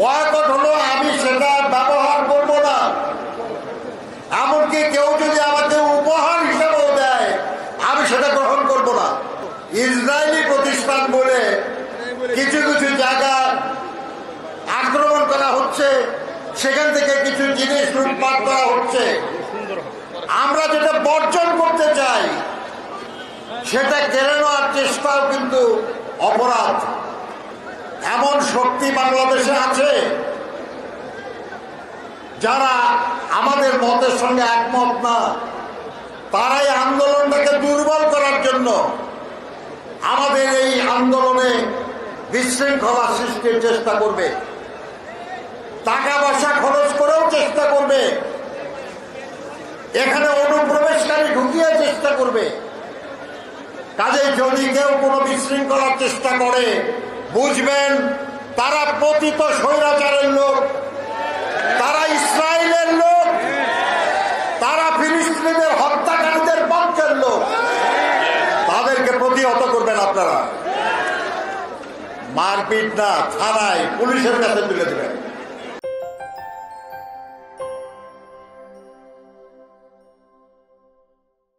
Boycott হলো, আমি সেটা ব্যবহার করব না। এমনকি কেউ যদি আমাকে উপহার হিসেবেও দেয়, আমি সেটা গ্রহণ করব না। ইসরায়েলি প্রতিষ্ঠান বলে কিছু কিছু জায়গা আক্রমণ করা হচ্ছে, সেখান থেকে কিছু জিনিস লুটপাট করা হচ্ছে। আমরা যেটা বর্জন করতে চাই, সেটা কেড়ে নেওয়ার চেষ্টাও কিন্তু অপরাধ। শক্তি বাংলাদেশে আছে। যারা আমাদের মতের সঙ্গে একমত না, তারাই আন্দোলনটাকে দুর্বল করার জন্য আমাদের এই আন্দোলনে বিশৃঙ্খলা সৃষ্টির চেষ্টা করবে। টাকা পয়সা খরচ করেও চেষ্টা করবে। এখানে অনুপ্রবেশকারী ঢুকিয়ে চেষ্টা করবে। কাজে যদি কেউ কোনো বিশৃঙ্খলার চেষ্টা করে, বুঝবেন তারা পতিত স্বৈরাচারের লোক, তারা ইসরায়েলের লোক, তারা ফিলিস্তিনিদের হত্যাকারীদের পক্ষের লোক। তাদেরকে প্রতিহত করবেন আপনারা। মারপিট না, থানায় পুলিশের কাছে তুলে দেবেন।